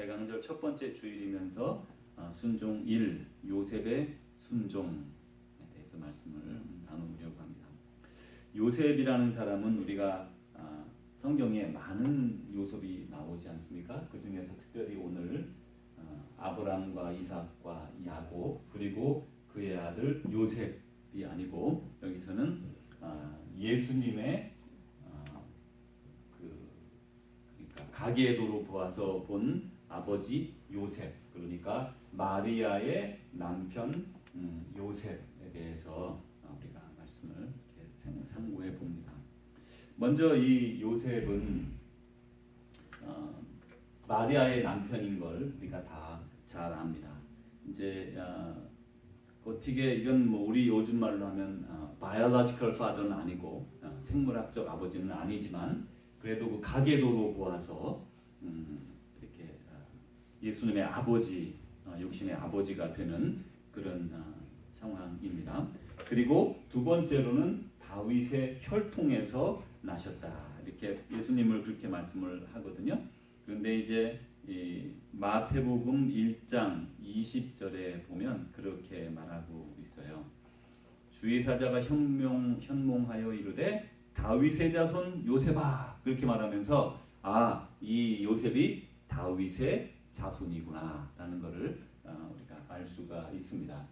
대강절 첫 번째 주일이면서 어, 순종 1 요셉의 순종에 대해서 말씀을 나누려고 합니다. 요셉이라는 사람은 우리가 아, 성경에 많은 요셉이 나오지 않습니까? 그 중에서 특별히 오늘 어, 아브람과 이삭과 야곱 그리고 그의 아들 요셉이 아니고 여기서는 아, 예수님의 아, 그 그러니까 가계도로 보아서 본 아버지 요셉 그러니까 마리아의 남편 음, 요셉에 대해서 어, 우리가 말씀을 상고해 봅니다. 먼저 이 요셉은 어, 마리아의 남편인 걸 우리가 다 잘 압니다. 이제 어, 어떻게 이건 뭐 우리 요즘 말로 하면 어, biological father는 아니고 어, 생물학적 아버지는 아니지만 그래도 그 가계도로 보아서 음, 예수님의 아버지 어, 육신의 아버지가 되는 그런 어, 상황입니다. 그리고 두 번째로는 다윗의 혈통에서 나셨다 이렇게 예수님을 그렇게 말씀을 하거든요. 그런데 이제 이 마태복음 1장 20절에 보면 그렇게 말하고 있어요. 주의 사자가 현명 현몽하여 이르되 다윗의 자손 요셉아 그렇게 말하면서 아 이 요셉이 다윗의 자손이구나라는 것을 어, 우리가 알 수가 있습니다.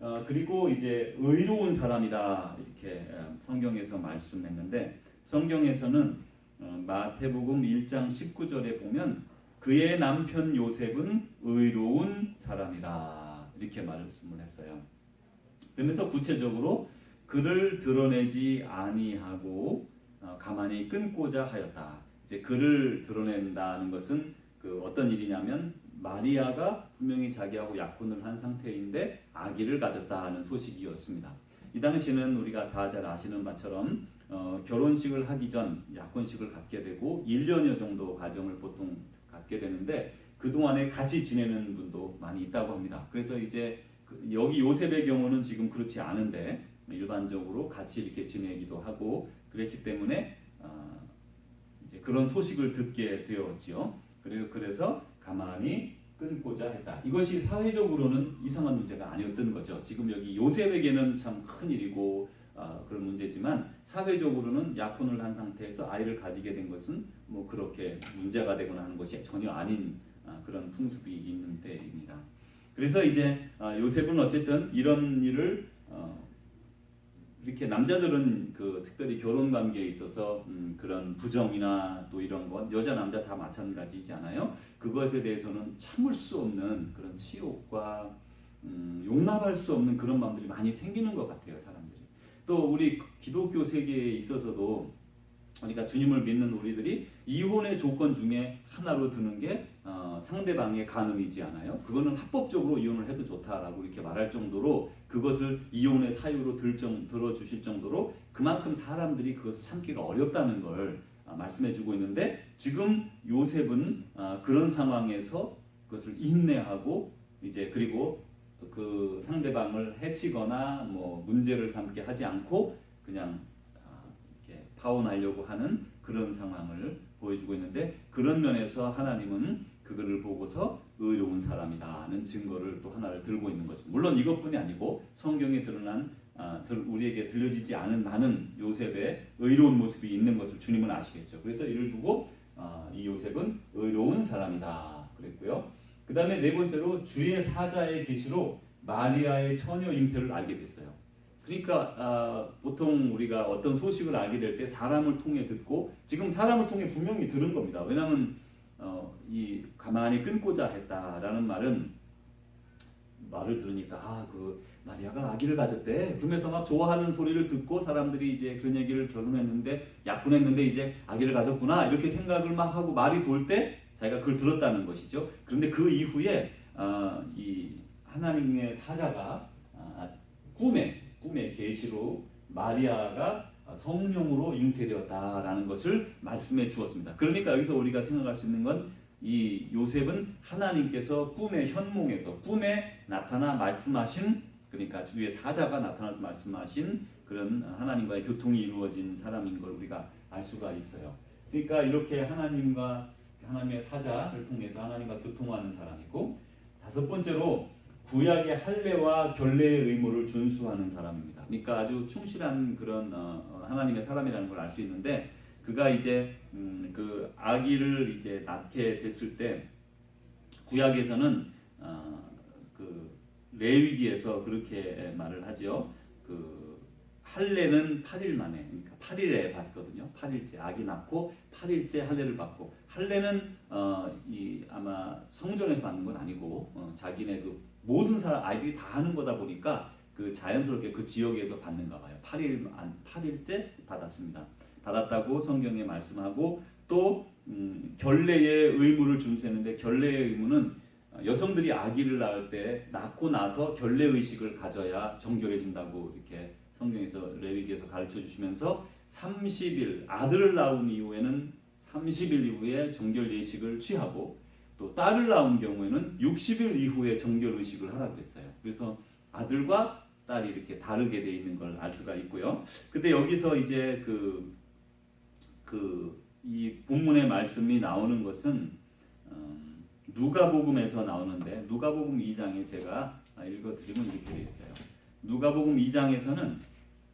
어, 그리고 이제 의로운 사람이다 이렇게 어, 성경에서 말씀했는데 성경에서는 어, 마태복음 1장 19절에 보면 그의 남편 요셉은 의로운 사람이다 이렇게 말씀을 했어요. 그러면서 구체적으로 그를 드러내지 아니하고 어, 가만히 끊고자 하였다. 이제 그를 드러낸다는 것은 그 어떤 일이냐면 마리아가 분명히 자기하고 약혼을 한 상태인데 아기를 가졌다는 소식이었습니다. 이 당시는 우리가 다 잘 아시는 바처럼 어, 결혼식을 하기 전 약혼식을 갖게 되고 1년여 정도 과정을 보통 갖게 되는데 그 동안에 같이 지내는 분도 많이 있다고 합니다. 그래서 이제 그 여기 요셉의 경우는 지금 그렇지 않은데 일반적으로 같이 이렇게 지내기도 하고 그랬기 때문에 어, 이제 그런 소식을 듣게 되었지요. 그리고 그래서 가만히 끊고자 했다. 이것이 사회적으로는 이상한 문제가 아니었던 거죠. 지금 여기 요셉에게는 참 큰 일이고 어, 그런 문제지만 사회적으로는 약혼을 한 상태에서 아이를 가지게 된 것은 뭐 그렇게 문제가 되거나 하는 것이 전혀 아닌 아, 그런 풍습이 있는 때입니다. 그래서 이제 아, 요셉은 어쨌든 이런 일을 어, 이렇게 남자들은 그 특별히 결혼 관계에 있어서 음, 그런 부정이나 또 이런 건 여자 남자 다 마찬가지지 않아요? 그것에 대해서는 참을 수 없는 그런 치욕과 음, 용납할 수 없는 그런 마음들이 많이 생기는 것 같아요 사람들이. 또 우리 기독교 세계에 있어서도 그러니까 주님을 믿는 우리들이 이혼의 조건 중에 하나로 드는 게 어, 상대방의 간음이지 않아요? 그거는 합법적으로 이혼을 해도 좋다라고 이렇게 말할 정도로 그것을 이혼의 사유로 들 정, 들어주실 정도로 그만큼 사람들이 그것을 참기가 어렵다는 걸 아, 말씀해주고 있는데 지금 요셉은 아, 그런 상황에서 그것을 인내하고 이제 그리고 그 상대방을 해치거나 뭐 문제를 삼게 하지 않고 그냥 아, 이렇게 파혼하려고 하는 그런 상황을 보여주고 있는데 그런 면에서 하나님은 그거를 보고서 의로운 사람이다는 증거를 또 하나를 들고 있는 거죠. 물론 이것뿐이 아니고 성경에 드러난 아, 들- 우리에게 들려지지 않은 많은 요셉의 의로운 모습이 있는 것을 주님은 아시겠죠. 그래서 이를 두고 아, 이 요셉은 의로운 사람이다 그랬고요. 그 다음에 네 번째로 주의 사자의 계시로 마리아의 처녀 잉태를 알게 됐어요. 그러니까 아, 보통 우리가 어떤 소식을 알게 될 때 사람을 통해 듣고 지금 사람을 통해 분명히 들은 겁니다. 왜냐하면 어, 이 가만히 끊고자 했다라는 말은 말을 들으니까 아 그 마리아가 아기를 가졌대 그러면서 막 좋아하는 소리를 듣고 사람들이 이제 그런 얘기를 결혼했는데 약혼했는데 이제 아기를 가졌구나 이렇게 생각을 막 하고 말이 돌 때 자기가 그걸 들었다는 것이죠. 그런데 그 이후에 아, 이 하나님의 사자가 아, 꿈에 꿈의 계시로 마리아가 성령으로 잉태되었다라는 것을 말씀해 주었습니다. 그러니까 여기서 우리가 생각할 수 있는 건 이 요셉은 하나님께서 꿈의 현몽에서 꿈에 나타나 말씀하신 그러니까 주의 사자가 나타나서 말씀하신 그런 하나님과의 교통이 이루어진 사람인 걸 우리가 알 수가 있어요. 그러니까 이렇게 하나님과 하나님의 사자를 통해서 하나님과 교통하는 사람이고 다섯 번째로 구약의 할례와 결례의 의무를 준수하는 사람입니다. 그러니까 아주 충실한 그런 어, 어, 하나님의 사람이라는 걸 알 수 있는데 그가 이제 음, 그 아기를 이제 낳게 됐을 때 구약에서는 어, 그 레위기에서 그렇게 말을 하죠. 그 할례는 8일 만에 그러니까 8일에 받거든요. 8일째 아기 낳고 8일째 할례를 받고 할례는 어, 이 아마 성전에서 받는 건 아니고 어, 자기네 그 모든 사람 아이들이 다 하는 거다 보니까 그 자연스럽게 그 지역에서 받는가 봐요. 8일 안 8일째 받았습니다. 받았다고 성경에 말씀하고 또 음, 결례의 의무를 준수했는데 결례의 의무는 어, 여성들이 아기를 낳을 때 낳고 나서 결례 의식을 가져야 정결해진다고 이렇게 성경에서 레위기에서 가르쳐 주시면서 30일 아들을 낳은 이후에는 30일 이후에 정결 예식을 취하고 또 딸을 낳은 경우에는 60일 이후에 정결 의식을 하라고 했어요. 그래서 아들과 딸이 이렇게 다르게 돼 있는 걸 알 수가 있고요. 근데 여기서 이제 그 그 이 본문의 말씀이 나오는 것은 음, 누가복음에서 나오는데 누가복음 2장에 제가 읽어드리면 이렇게 되어 있어요. 누가복음 2장에서는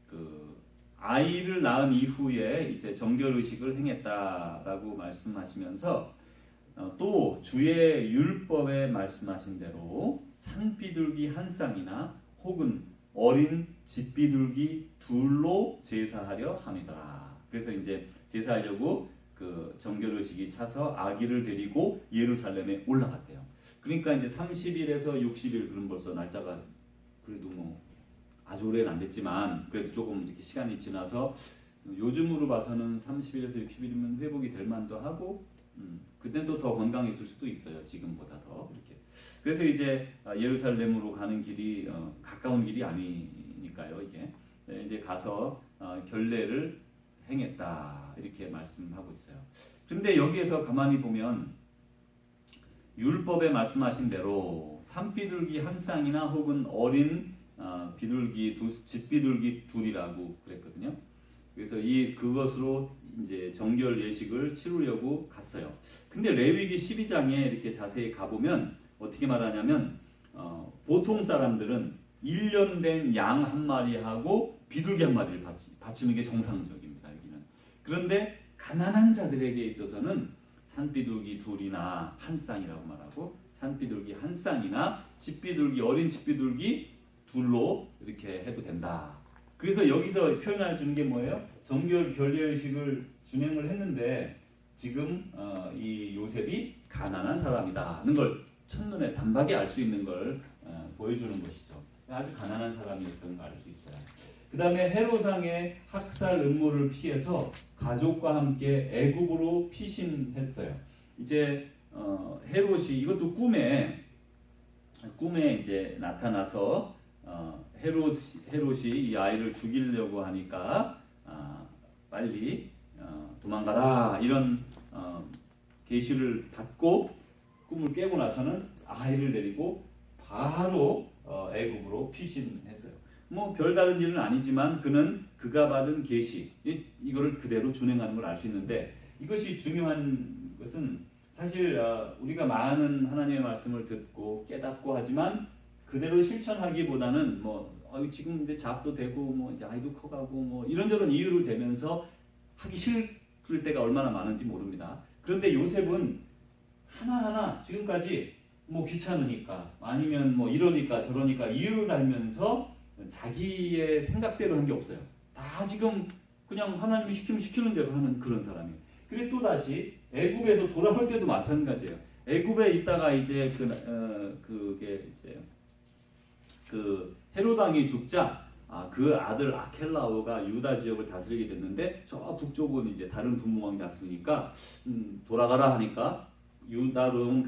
그 아이를 낳은 이후에 이제 정결 의식을 행했다라고 말씀하시면서 어, 또 주의 율법에 말씀하신 대로 산비둘기 한 쌍이나 혹은 어린 집비둘기 둘로 제사하려 함이더라. 그래서 이제 제사하려고 그 정결 의식이 차서 아기를 데리고 예루살렘에 올라갔대요. 그러니까 이제 30일에서 60일 그럼 벌써 날짜가 그래도 뭐 아주 오래는 안 됐지만 그래도 조금 이렇게 시간이 지나서 요즘으로 봐서는 30일에서 60일이면 회복이 될 만도 하고 음, 그때도 더 건강했을 수도 있어요. 지금보다 더 이렇게. 그래서 이제 아, 예루살렘으로 가는 길이 어, 가까운 길이 아니니까요. 이게 네, 이제 가서 어, 결례를 행했다 이렇게 말씀하고 있어요. 근데 여기에서 가만히 보면 율법에 말씀하신 대로 산비둘기 한 쌍이나 혹은 어린 어, 비둘기 두 집비둘기 둘이라고 그랬거든요. 그래서 이 그것으로 이제 정결 예식을 치르려고 갔어요. 근데 레위기 12장에 이렇게 자세히 가보면 어떻게 말하냐면 어, 보통 사람들은 1년 된 양 한 마리하고 비둘기 한 마리를 바치, 바치는 게 정상적입니다. 여기는. 그런데 가난한 자들에게 있어서는 산비둘기 둘이나 한 쌍이라고 말하고 산비둘기 한 쌍이나 집비둘기 어린 집비둘기 둘로 이렇게 해도 된다. 그래서 여기서 표현해 주는 게 뭐예요? 정결 결례 의식을 진행을 했는데 지금 어, 이 요셉이 가난한 사람이다는 걸 첫눈에 단박에 알 수 있는 걸 어, 보여주는 것이죠. 아주 가난한 사람이었던 걸 알 수 있어요. 그 다음에 헤로상의 학살 음모를 피해서 가족과 함께 애굽으로 피신했어요. 이제 어, 헤롯이 이것도 꿈에 꿈에 이제 나타나서 어, 헤롯 헤롯이 이 아이를 죽이려고 하니까 아, 빨리 어, 도망가라 이런 어, 계시를 받고 꿈을 깨고 나서는 아이를 데리고 바로 어, 애굽으로 피신했어요. 뭐 별다른 일은 아니지만 그는 그가 받은 계시 이- 이거를 그대로 준행하는 걸 알 수 있는데 이것이 중요한 것은 사실 어, 우리가 많은 하나님의 말씀을 듣고 깨닫고 하지만 그대로 실천하기보다는 뭐 어, 지금 이제 잡도 되고 뭐 이제 아이도 커가고 뭐 이런저런 이유를 대면서 하기 싫을 때가 얼마나 많은지 모릅니다. 그런데 요셉은 하나하나 지금까지 뭐 귀찮으니까 아니면 뭐 이러니까 저러니까 이유를 달면서 자기의 생각대로 한 게 없어요. 다 지금 그냥 하나님이 시키면 시키는 대로 하는 그런 사람이에요. 그리고 또 다시 애굽에서 돌아올 때도 마찬가지예요. 애굽에 있다가 이제 그 어, 그게 이제 그 헤로당이 죽자 아, 그 아들 아켈라오가 유다 지역을 다스리게 됐는데 저 북쪽은 이제 다른 분무왕이 다스리니까 음, 돌아가라 하니까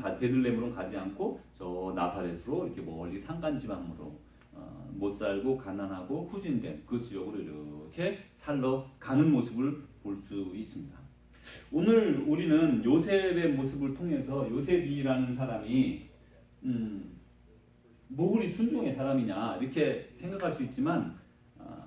가, 베들레헴으로 가지 않고 저 나사렛으로 이렇게 멀리 산간 지방으로 어, 못 살고 가난하고 후진된 그 지역으로 이렇게 살러 가는 모습을 볼 수 있습니다. 오늘 우리는 요셉의 모습을 통해서 요셉이라는 사람이 음, 뭐 그리 순종의 사람이냐 이렇게 생각할 수 있지만 아,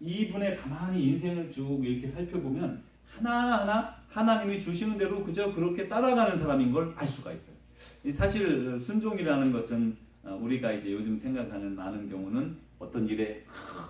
이분의 가만히 인생을 쭉 이렇게 살펴보면 하나하나 하나님이 주시는 대로 그저 그렇게 따라가는 사람인 걸 알 수가 있어요. 이 사실 순종이라는 것은 어, 우리가 이제 요즘 생각하는 많은 경우는 어떤 일에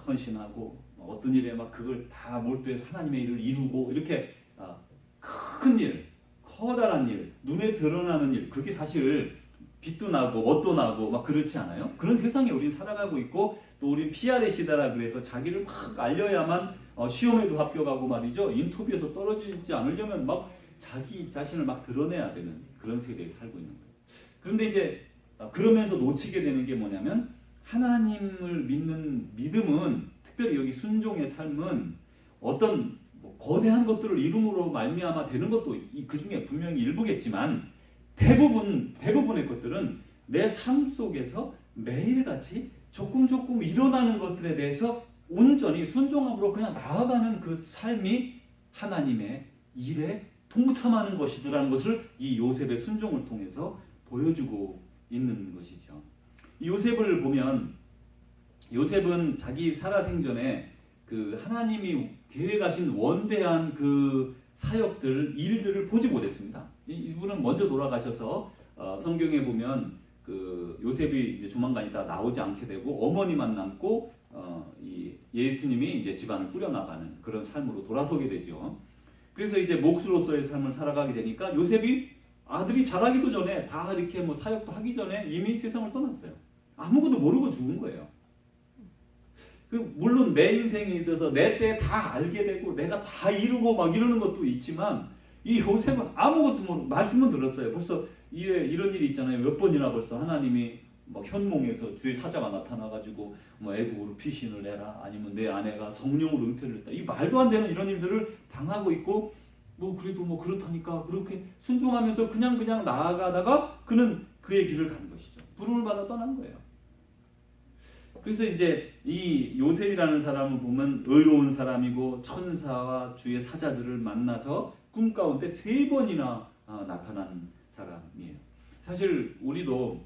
헌신하고 어떤 일에 막 그걸 다 몰두해서 하나님의 일을 이루고 이렇게 어, 큰 일, 커다란 일, 눈에 드러나는 일, 그게 사실 빛도 나고 멋도 나고 막 그렇지 않아요? 그런 세상에 우리는 살아가고 있고 또 우리 PR의 시대라 그래서 자기를 막 알려야만 어, 시험에도 합격하고 말이죠. 인터뷰에서 떨어지지 않으려면 막 자기 자신을 막 드러내야 되는 그런 세대에 살고 있는 거예요. 그런데 이제 어, 그러면서 놓치게 되는 게 뭐냐면 하나님을 믿는 믿음은 특별히 여기 순종의 삶은 어떤 뭐 거대한 것들을 이름으로 말미암아 되는 것도 그 중에 분명히 일부겠지만 대부분 대부분의 것들은 내 삶 속에서 매일같이 조금 조금 일어나는 것들에 대해서 온전히 순종함으로 그냥 나아가는 그 삶이 하나님의 일에 동참하는 것이더라는 것을 이 요셉의 순종을 통해서 보여주고 있는 것이죠. 이 요셉을 보면 요셉은 자기 살아생전에 그 하나님이 계획하신 원대한 그 사역들 일들을 보지 못했습니다. 이- 이분은 먼저 돌아가셔서 어, 성경에 보면 그 요셉이 이제 조만간 있다 나오지 않게 되고 어머니만 남고 어, 이 예수님이 이제 집안을 꾸려나가는 그런 삶으로 돌아서게 되죠. 그래서 이제 몫으로서의 삶을 살아가게 되니까 요셉이 아들이 자라기도 전에 다 이렇게 뭐 사역도 하기 전에 이미 세상을 떠났어요. 아무것도 모르고 죽은 거예요. 그 물론 내 인생에 있어서 내 때 다 알게 되고 내가 다 이루고 막 이러는 것도 있지만 이 요셉은 아무것도 모르고 말씀은 들었어요. 벌써 이런 일이 있잖아요. 몇 번이나 벌써 하나님이 막 현몽에서 주의 사자가 나타나가지고 뭐 애국으로 피신을 내라 아니면 내 아내가 성령으로 잉태를 했다. 이 말도 안 되는 이런 일들을 당하고 있고 뭐 그래도 뭐 그렇다니까 그렇게 순종하면서 그냥 그냥 나아가다가 그는 그의 길을 간 것이죠. 부름을 받아 떠난 거예요. 그래서 이제 이 요셉이라는 사람을 보면 의로운 사람이고 천사와 주의 사자들을 만나서 꿈 가운데 세 번이나 아, 나타난 사람이에요. 사실 우리도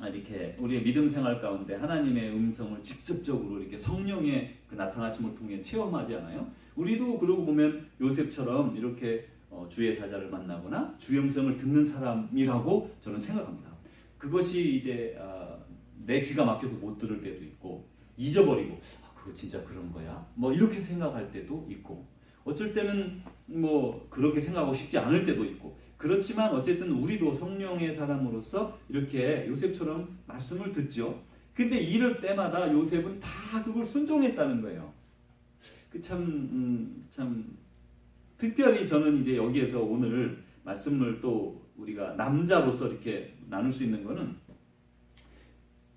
이렇게 우리의 믿음 생활 가운데 하나님의 음성을 직접적으로 이렇게 성령의 그 나타나심을 통해 체험하지 않아요? 우리도 그러고 보면 요셉처럼 이렇게 어, 주의 사자를 만나거나 주의 음성을 듣는 사람이라고 저는 생각합니다. 그것이 이제 아, 내 귀가 막혀서 못 들을 때도 있고 잊어버리고 아, 그거 진짜 그런 거야? 뭐 이렇게 생각할 때도 있고 어쩔 때는 뭐 그렇게 생각하고 싶지 않을 때도 있고 그렇지만 어쨌든 우리도 성령의 사람으로서 이렇게 요셉처럼 말씀을 듣죠. 근데 이럴 때마다 요셉은 다 그걸 순종했다는 거예요. 그참참 음, 참 특별히 저는 이제 여기에서 오늘 말씀을 또 우리가 남자로서 이렇게 나눌 수 있는 거는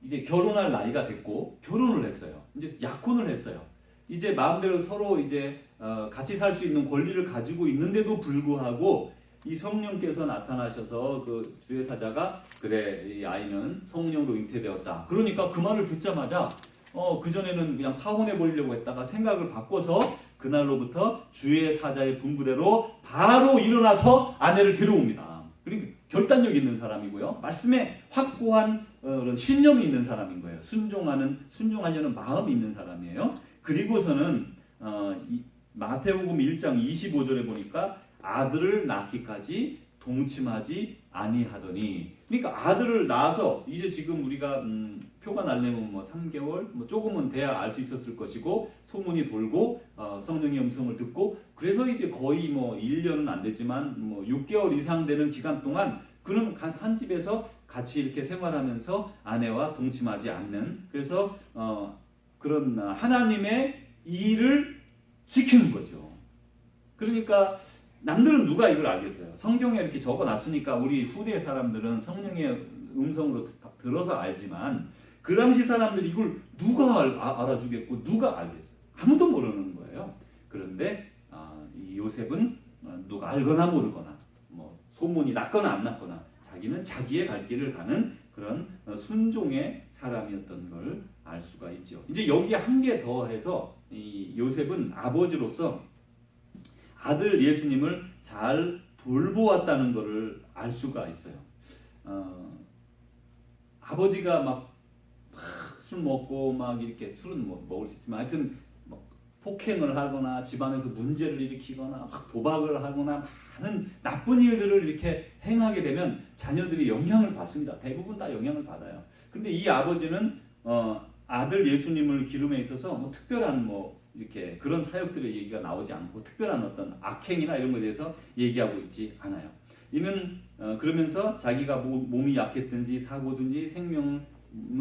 이제 결혼할 나이가 됐고 결혼을 했어요. 이제 약혼을 했어요. 이제 마음대로 서로 이제 어, 같이 살 수 있는 권리를 가지고 있는데도 불구하고 이 성령께서 나타나셔서 그 주의 사자가 그래 이 아이는 성령으로 잉태되었다. 그러니까 그 말을 듣자마자 어 그 전에는 그냥 파혼해 버리려고 했다가 생각을 바꿔서 그날로부터 주의 사자의 분부대로 바로 일어나서 아내를 데려옵니다. 그러니까 결단력 있는 사람이고요. 말씀에 확고한 어, 그런 신념이 있는 사람인 거예요. 순종하는 순종하려는 마음이 있는 사람이에요. 그리고서는 어, 이, 마태복음 1장 25절에 보니까 아들을 낳기까지 동침하지 아니하더니 그러니까 아들을 낳아서 이제 지금 우리가 음, 표가 날려면 뭐 3개월 뭐 조금은 돼야 알 수 있었을 것이고 소문이 돌고 어, 성령의 음성을 듣고 그래서 이제 거의 뭐 1년은 안 되지만 뭐 6개월 이상 되는 기간 동안 그는 가- 한 집에서 같이 이렇게 생활하면서 아내와 동침하지 않는 그래서 어, 그런 하나님의 일을 지키는 거죠. 그러니까 남들은 누가 이걸 알겠어요? 성경에 이렇게 적어 놨으니까 우리 후대 사람들은 성령의 음성으로 드- 들어서 알지만 그 당시 사람들이 이걸 누가 알, 아- 알아주겠고 누가 알겠어요? 아무도 모르는 거예요. 그런데 아, 이 요셉은 어, 누가 알거나 모르거나 뭐 소문이 났거나 안 났거나 자기는 자기의 갈 길을 가는 그런 어, 순종의 사람이었던 걸 알 수가 있죠. 이제 여기에 한 개 더해서 이 요셉은 아버지로서 아들 예수님을 잘 돌보았다는 것을 알 수가 있어요. 어, 아버지가 막 술 먹고 막 이렇게 술은 뭐 먹을 수 있지만 하여튼 막 폭행을 하거나 집안에서 문제를 일으키거나 막 도박을 하거나 많은 나쁜 일들을 이렇게 행하게 되면 자녀들이 영향을 받습니다. 대부분 다 영향을 받아요. 근데 이 아버지는 어, 아들 예수님을 기름에 있어서 뭐 특별한 뭐 이렇게 그런 사역들의 얘기가 나오지 않고 특별한 어떤 악행이나 이런 것에 대해서 얘기하고 있지 않아요. 이는 어, 그러면서 자기가 모, 몸이 약했든지 사고든지 생명을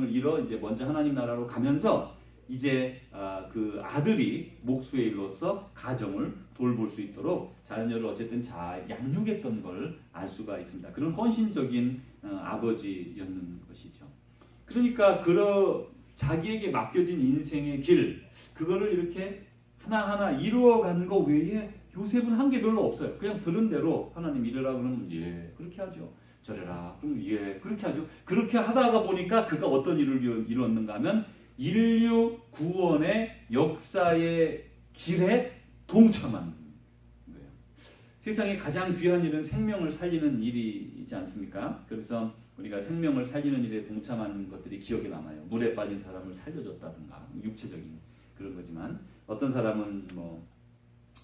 잃어 이제 먼저 하나님 나라로 가면서 이제 아, 그 아들이 목수의 일로서 가정을 돌볼 수 있도록 자녀를 어쨌든 잘 양육했던 걸 알 수가 있습니다. 그런 헌신적인 어, 아버지였는 것이죠. 그러니까 그러 자기에게 맡겨진 인생의 길 그거를 이렇게 하나하나 이루어간 거 외에 요셉은 한 게 별로 없어요. 그냥 들은 대로 하나님 이래라 그러면 예 그렇게 하죠. 저래라 그러면 예 그렇게 하죠. 그렇게 하다가 보니까 그가 어떤 일을 이뤘는가 하면 인류 구원의 역사의 길에 동참한 거예요. 세상에 가장 귀한 일은 생명을 살리는 일이지 않습니까? 그래서 우리가 생명을 살리는 일에 동참하는 것들이 기억에 남아요. 물에 빠진 사람을 살려줬다든가 육체적인 그런 거지만 어떤 사람은 뭐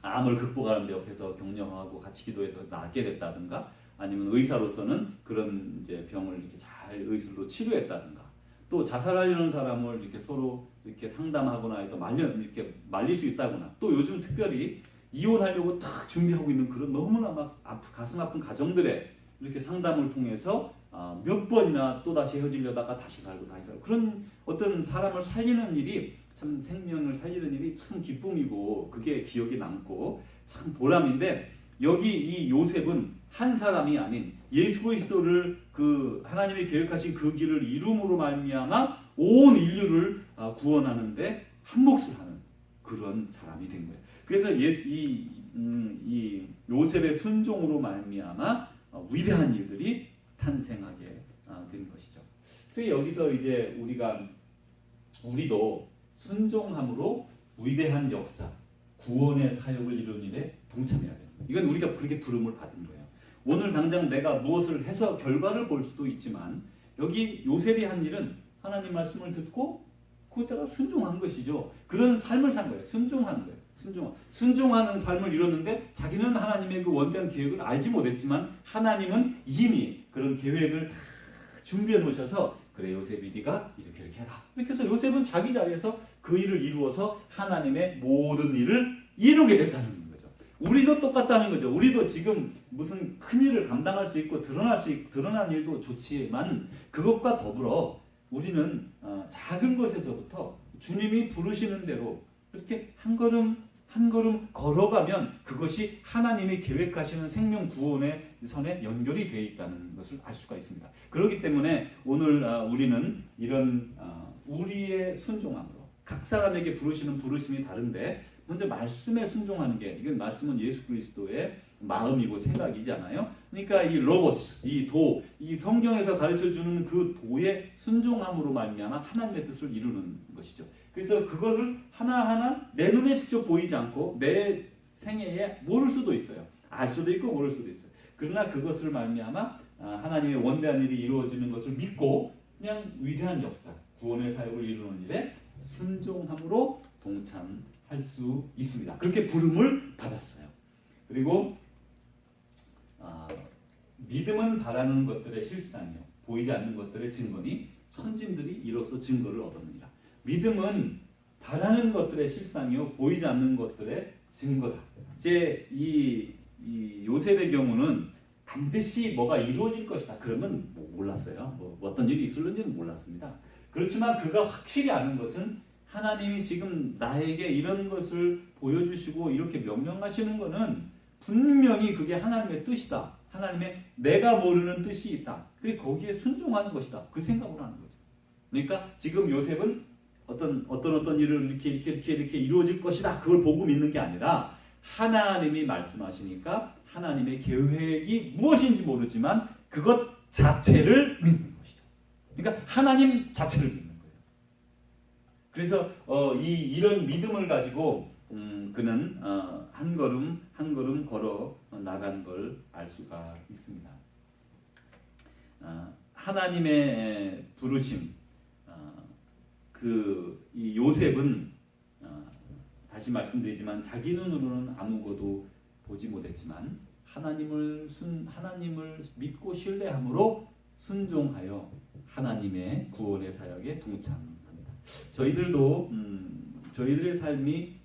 암을 극복하는데 옆에서 격려하고 같이 기도해서 낫게 됐다든가 아니면 의사로서는 그런 이제 병을 이렇게 잘 의술로 치료했다든가 또 자살하려는 사람을 이렇게 서로 이렇게 상담하거나 해서 말려 이렇게 말릴 수 있다거나 또 요즘 특별히 이혼하려고 딱 준비하고 있는 그런 너무나 막 아프, 가슴 아픈 가정들의 이렇게 상담을 통해서 아, 몇 번이나 또 다시 헤어지려다가 다시 살고 다시 살고 그런 어떤 사람을 살리는 일이 참 생명을 살리는 일이 참 기쁨이고 그게 기억에 남고 참 보람인데 여기 이 요셉은 한 사람이 아닌 예수 그리스도를 그 하나님이 계획하신 그 길을 이룸으로 말미암아 온 인류를 아, 구원하는데 한 몫을 하는 그런 사람이 된 거예요. 그래서 예, 이, 음, 이 요셉의 순종으로 말미암아 어, 위대한 일들이 탄생하게 아, 된 것이죠. 그래서 여기서 이제 우리가 우리도 순종함으로 위대한 역사, 구원의 사역을 이룬 일에 동참해야 돼요. 이건 우리가 그렇게 부름을 받은 거예요. 오늘 당장 내가 무엇을 해서 결과를 볼 수도 있지만 여기 요셉이 한 일은 하나님 말씀을 듣고 그때가 순종한 것이죠. 그런 삶을 산 거예요. 순종하는 거예요. 순종. 순종하는 삶을 이뤘는데 자기는 하나님의 그 원대한 계획을 알지 못했지만 하나님은 이미 그런 계획을 다 준비해 놓으셔서 그래 요셉이 네가 이렇게 이렇게 해라. 이렇게 해서 요셉은 자기 자리에서 그 일을 이루어서 하나님의 모든 일을 이루게 됐다는 거죠. 우리도 똑같다는 거죠. 우리도 지금 무슨 큰 일을 감당할 수 있고 드러날 수 있, 드러난 일도 좋지만 그것과 더불어 우리는 어, 작은 것에서부터 주님이 부르시는 대로 이렇게 한 걸음 한 걸음 걸어가면 그것이 하나님이 계획하시는 생명 구원의 선에 연결이 되어 있다는 것을 알 수가 있습니다. 그렇기 때문에 오늘 어, 우리는 이런 어, 우리의 순종함으로 각 사람에게 부르시는 부르심이 다른데 먼저 말씀에 순종하는 게 이건 말씀은 예수 그리스도의 마음이고 생각이잖아요. 그러니까 이 로고스, 이 도, 이 성경에서 가르쳐 주는 그 도의 순종함으로 말미암아 하나님의 뜻을 이루는 것이죠. 그래서 그것을 하나하나 내 눈에 직접 보이지 않고 내 생애에 모를 수도 있어요. 알 수도 있고 모를 수도 있어요. 그러나 그것을 말미암아 아, 하나님의 원대한 일이 이루어지는 것을 믿고 그냥 위대한 역사, 구원의 사역을 이루는 일에 순종함으로 동참할 수 있습니다. 그렇게 부름을 받았어요. 그리고 아, 믿음은 바라는 것들의 실상이요 보이지 않는 것들의 증거니 선진들이 이로써 증거를 얻었느니라. 믿음은 바라는 것들의 실상이요 보이지 않는 것들의 증거다. 제이 이 요셉의 경우는 반드시 뭐가 이루어질 것이다. 그러면 뭐 몰랐어요. 뭐 어떤 일이 있을는지는 몰랐습니다. 그렇지만 그가 확실히 아는 것은 하나님이 지금 나에게 이런 것을 보여주시고 이렇게 명령하시는 것은 분명히 그게 하나님의 뜻이다. 하나님의 내가 모르는 뜻이 있다. 그리고 거기에 순종하는 것이다. 그 생각으로 하는 거죠. 그러니까 지금 요셉은 어떤 어떤 어떤 일을 이렇게 이렇게 이렇게 이렇게 이루어질 것이다. 그걸 보고 믿는 게 아니라 하나님이 말씀하시니까 하나님의 계획이 무엇인지 모르지만 그것 자체를 믿는 것이죠. 그러니까 하나님 자체를 믿는 거예요. 그래서 어, 이 이런 믿음을 가지고 음, 그는 어, 한 걸음 한 걸음 걸어 나간 걸 알 수가 있습니다. 아, 하나님의 부르심, 아, 그이 요셉은 아, 다시 말씀드리지만 자기 눈으로는 아무것도 보지 못했지만 하나님을 순 하나님을 믿고 신뢰함으로 순종하여 하나님의 구원의 사역에 동참합니다. 저희들도 음, 저희들의 삶이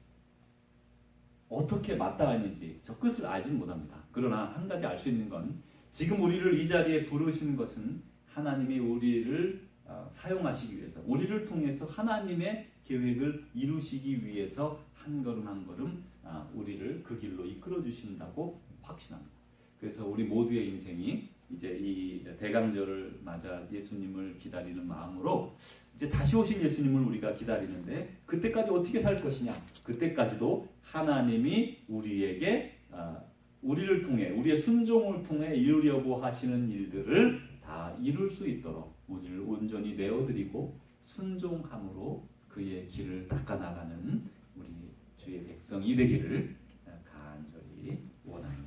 어떻게 마땅하는지 저 끝을 알지는 못합니다. 그러나 한 가지 알 수 있는 건 지금 우리를 이 자리에 부르신 것은 하나님이 우리를 어, 사용하시기 위해서 우리를 통해서 하나님의 계획을 이루시기 위해서 한 걸음 한 걸음 아, 우리를 그 길로 이끌어 주신다고 확신합니다. 그래서 우리 모두의 인생이 이제 이 대강절을 맞아 예수님을 기다리는 마음으로 이제 다시 오실 예수님을 우리가 기다리는데 그때까지 어떻게 살 것이냐? 그때까지도 하나님이 우리에게 아, 우리를 통해 우리의 순종을 통해 이루려고 하시는 일들을 다 이룰 수 있도록 우리를 온전히 내어드리고 순종함으로 그의 길을 닦아 나가는 우리 주의 백성이 되기를 간절히 원합니다.